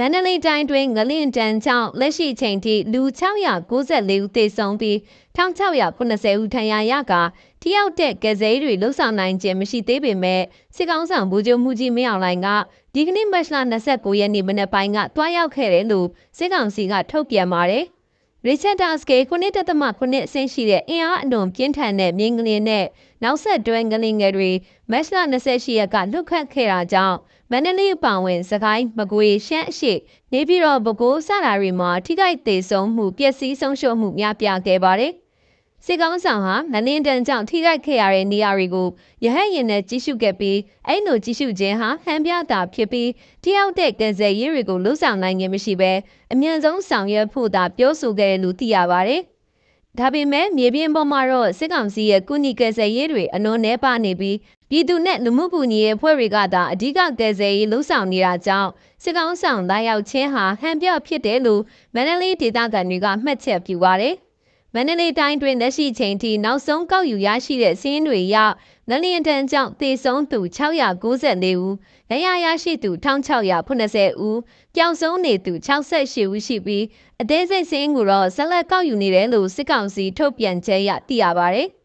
န္တလေးတိုင်းတွင်ငလင်တန်းကြောင့်လက်ရှိချိန်ထိလူ694ဦးသေဆုံးပြီး1680ဦးထဏ်ရာရကထိရောက်တဲ့ကယ်ဆယ်ရေးတွေလှုပ်ဆောင်နိုင်ခြင်းမရှိသေးပေမဲ့စစ်ကောင်ဆောင်ဗိုလ်ချုပ်မှုကြီးမင်းအောင်လှိုင်ကဒီကနေ့မတ်လ29ရက်နေ့မနက်ပိုင်းကတွားရောက်ခဲ့တယ်လို့စစ်ကောင်စီကထုတ်ပြန်ပါတယ်။ Richard Daske ခုနှစ်တသမခုနှစ်အဆင့်ရှိတဲ့အင်အားအလွန်ပြင်းထန်တဲ့မြင်းကလင်းနဲ့နောက်ဆက်တွဲငလင်ငယ်တွေမတ်လ28ရက်ကလွတ်ခတ်ခဲ့တာကြောင့် မန္တလေးအပောင်ဝင်စကိုင်းမကွေရှမ်းအရှိနေပြည်တော်ပဲခူးစတာတွေမှာထိခိုက်သေးဆုံးမှုပျက်စီးဆုံးရှုံးမှုများပြားခဲ့ပါတယ်။စစ်ကောင်ဆောင်ဟာမလင်းတန်ကြောင့်ထိခိုက်ခဲ့ရတဲ့နေရာတွေကိုရဟတ်ရင်နဲ့ကြီးစုခဲ့ပြီးအဲ့လိုကြီးစုခြင်းဟာဟန်ပြတာဖြစ်ပြီးတယောက်တဲ့ကယ်ဆယ်ရေးတွေကိုလှုပ်ဆောင်နိုင်ခြင်းမရှိဘဲအမြန်ဆုံးဆောင်ရွက်ဖို့သာပြောဆိုခဲ့တယ်လို့သိရပါတယ်။ ဒါပေမဲ့မြေပြင်ပေါ်မှာတော့စစ်ကောင်စီရဲ့ကုညီကယ်ဆယ်ရေးတွေအလွန်နှဲပါနေပြီးပြည်သူနဲ့လူမှုကူညီရေးအဖွဲ့တွေကသာအဓိကကယ်ဆယ်ရေးလှုပ်ဆောင်နေတာကြောင့်စစ်ကောင်ဆောင်လာရောက်ခြင်းဟာဟန်ပြဖြစ်တယ်လို့မန္တလေးဒေသခံတွေကမှတ်ချက်ပြုပါတယ်။ မန္တလေးတိုင်းတွင်လက်ရှိချိန်ထိနောက်ဆုံးကောက်ယူရရှိတဲ့စည်းရင်းတွေအရငလျင်တန်းကြောင့်သေဆုံးသူ694ဦး၊ရရရရှိသူ1680ဦး၊ပျောက်ဆုံးနေသူ68ဦးရှိပြီးအသေးစိတ်စည်းရင်းကိုတော့ဆက်လက်ကောက်ယူနေတယ်လို့စစ်ကောင်စီထုတ်ပြန်ချက်ရသိရပါတယ်။